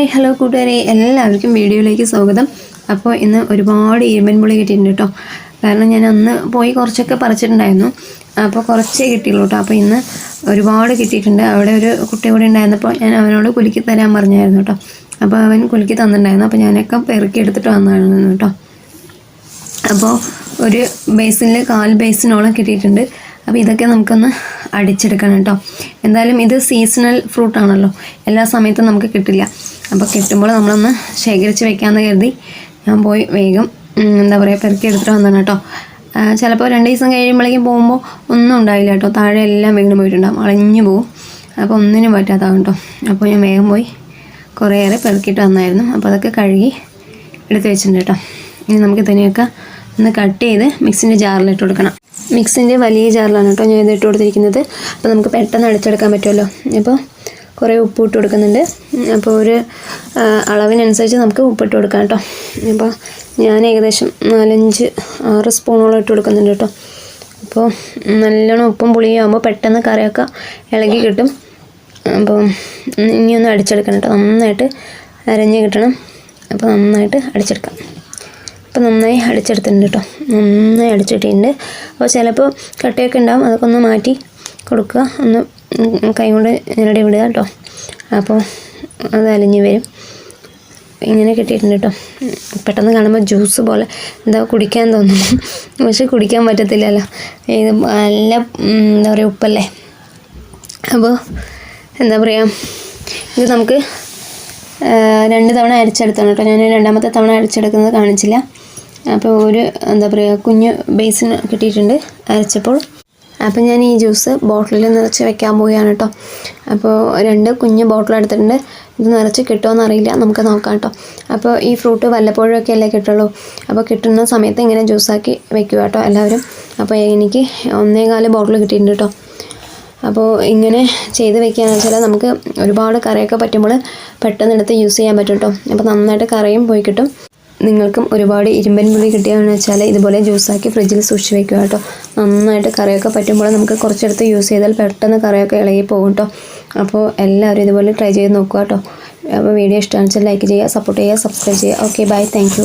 Hi hello കൂട്ടുകാരെ. എല്ലാവർക്കും വീഡിയോയിലേക്ക് സ്വാഗതം. അപ്പോൾ ഇന്ന് ഒരുപാട് ഇരുമ്പൻ പുളി കിട്ടിയിട്ടുണ്ട് കേട്ടോ കാരണം ഞാൻ അന്ന് പോയി കുറച്ചൊക്കെ പറിച്ചിട്ടുണ്ടായിരുന്നു. അപ്പോൾ കുറച്ചേ കിട്ടിയുള്ളൂ കേട്ടോ അപ്പോൾ ഇന്ന് ഒരുപാട് കിട്ടിയിട്ടുണ്ട്. അവിടെ ഒരു കുട്ടി കൂടി ഉണ്ടായിരുന്നപ്പോൾ ഞാൻ അവനോട് കുലുക്കി തരാൻ പറഞ്ഞായിരുന്നു കേട്ടോ അപ്പോൾ അവൻ കുലുക്കി തന്നിട്ടുണ്ടായിരുന്നു. അപ്പോൾ ഞാനൊക്കെ പെറുക്കി എടുത്തിട്ട് വന്നതാണ് കേട്ടോ അപ്പോൾ ഒരു ബേസിനിൽ കാൽ ബേസിനോളം കിട്ടിയിട്ടുണ്ട്. അപ്പോൾ ഇതൊക്കെ നമുക്കൊന്ന് അടിച്ചെടുക്കണം കേട്ടോ എന്തായാലും ഇത് സീസണൽ ഫ്രൂട്ടാണല്ലോ എല്ലാ സമയത്തും നമുക്ക് കിട്ടില്ല. അപ്പോൾ കിട്ടുമ്പോൾ നമ്മളൊന്ന് ശേഖരിച്ച് വെക്കാമെന്ന് കരുതി. ഞാൻ പോയി വേഗം എന്താ പറയുക പെറുക്കി എടുത്തിട്ട് വന്നതാണ് കേട്ടോ. ചിലപ്പോൾ രണ്ട് ദിവസം കഴിയുമ്പോഴേക്കും പോകുമ്പോൾ ഒന്നും ഉണ്ടായില്ല കേട്ടോ. താഴെ എല്ലാം വീണ് പോയിട്ടുണ്ടാകും അളഞ്ഞു പോകും അപ്പോൾ ഒന്നിനും പറ്റാത്തതാണ് കേട്ടോ. അപ്പോൾ ഞാൻ വേഗം പോയി കുറേയേറെ പെറുക്കിയിട്ട് വന്നായിരുന്നു. അപ്പോൾ അതൊക്കെ കഴുകി എടുത്ത് വെച്ചിട്ടുണ്ട് കേട്ടോ. ഇനി നമുക്ക് ഇതിനെയൊക്കെ ഒന്ന് കട്ട് ചെയ്ത് മിക്സിന്റെ ജാറിലിട്ട് കൊടുക്കണം. മിക്സിന്റെ വലിയ ജാറിലാണ് കേട്ടോ ഞാൻ ഇത് ഇട്ട് കൊടുത്തിരിക്കുന്നത്. അപ്പോൾ നമുക്ക് പെട്ടെന്ന് അടിച്ചെടുക്കാൻ പറ്റുമല്ലോ. അപ്പോൾ കുറേ ഉപ്പ് ഇട്ട് കൊടുക്കുന്നുണ്ട്. അപ്പോൾ ഒരു അളവിനനുസരിച്ച് നമുക്ക് ഉപ്പിട്ട് കൊടുക്കാം കേട്ടോ. അപ്പോൾ ഞാൻ ഏകദേശം നാലഞ്ച് ആറ് സ്പൂണോളം ഇട്ട് കൊടുക്കുന്നുണ്ട് കേട്ടോ. അപ്പോൾ നല്ലോണം ഉപ്പും പുളിയും ആകുമ്പോൾ പെട്ടെന്ന് കറിയൊക്കെ ഇളകി കിട്ടും. അപ്പോൾ ഇനി ഒന്ന് അടിച്ചെടുക്കണം കേട്ടോ. നന്നായിട്ട് അരഞ്ഞ് കിട്ടണം. അപ്പോൾ നന്നായിട്ട് അടിച്ചെടുക്കാം. അപ്പോൾ നന്നായി അടിച്ചെടുത്തിട്ടുണ്ട് കേട്ടോ. നന്നായി അടിച്ചിട്ടുണ്ട്. അപ്പോൾ ചിലപ്പോൾ കട്ടയൊക്കെ ഉണ്ടാവും. അതൊക്കെ ഒന്ന് മാറ്റി കൊടുക്കുക. ഒന്ന് കൈ കൊണ്ട് ഞെരടി വിടുക കേട്ടോ. അപ്പോൾ അത് അലിഞ്ഞ് വരും. ഇങ്ങനെ കിട്ടിയിട്ടുണ്ട് കേട്ടോ. പെട്ടെന്ന് കാണുമ്പോൾ ജ്യൂസ് പോലെ എന്താ കുടിക്കാൻ തോന്നുന്നു. പക്ഷെ കുടിക്കാൻ പറ്റത്തില്ലല്ലോ. ഇത് നല്ല എന്താ പറയുക ഉപ്പല്ലേ? അപ്പോൾ എന്താ പറയുക ഇത് നമുക്ക് രണ്ട് തവണ അരിച്ചെടുത്താണ് കേട്ടോ. ഞാൻ രണ്ടാമത്തെ തവണ അരിച്ചെടുക്കുന്നത് കാണിച്ചില്ല. അപ്പോൾ ഒരു എന്താ പറയുക കുഞ്ഞ് ബേസിന് കിട്ടിയിട്ടുണ്ട് അരച്ചപ്പോൾ. അപ്പോൾ ഞാൻ ഈ ജ്യൂസ് ബോട്ടിലിൽ നിറച്ച് വെക്കാൻ പോവുകയാണ് കേട്ടോ. അപ്പോൾ രണ്ട് കുഞ്ഞ് ബോട്ടിൽ എടുത്തിട്ടുണ്ട്. ഇത് നിറച്ച് കിട്ടുമോ അറിയില്ല. നമുക്ക് നോക്കാം കേട്ടോ. അപ്പോൾ ഈ ഫ്രൂട്ട് വല്ലപ്പോഴൊക്കെ അല്ലേ കിട്ടുള്ളൂ. അപ്പോൾ കിട്ടുന്ന സമയത്ത് ഇങ്ങനെ ജ്യൂസാക്കി വെക്കുക കേട്ടോ എല്ലാവരും. അപ്പോൾ എനിക്ക് ഒന്നേകാൽ ബോട്ടിൽ കിട്ടിയിട്ടുണ്ട് കേട്ടോ. അപ്പോൾ ഇങ്ങനെ ചെയ്ത് വെക്കുകയെന്ന് വെച്ചാൽ നമുക്ക് ഒരുപാട് കറിയൊക്കെ പറ്റുമ്പോൾ പെട്ടെന്ന് എടുത്ത് യൂസ് ചെയ്യാൻ പറ്റും കേട്ടോ. അപ്പോൾ നന്നായിട്ട് കറിയും പോയി കിട്ടും. നിങ്ങൾക്കും ഒരുപാട് ഇരുമ്പൻ പുളി കിട്ടുകയാണെന്ന് വെച്ചാൽ ഇതുപോലെ ജ്യൂസാക്കി ഫ്രിഡ്ജിൽ സൂക്ഷിച്ച് വെക്കുക കേട്ടോ. നന്നായിട്ട് കറിയൊക്കെ പറ്റുമ്പോൾ നമുക്ക് കുറച്ചെടുത്ത് യൂസ് ചെയ്താൽ പെട്ടെന്ന് കറിയൊക്കെ ഇളകി പോകും കേട്ടോ. അപ്പോൾ എല്ലാവരും ഇതുപോലെ ട്രൈ ചെയ്ത് നോക്കുക കേട്ടോ. അപ്പോൾ വീഡിയോ ഇഷ്ടമാണെന്ന് വെച്ചാൽ ലൈക്ക് ചെയ്യുക സപ്പോർട്ട് ചെയ്യുക സബ്സ്ക്രൈബ് ചെയ്യുക. Okay bye thank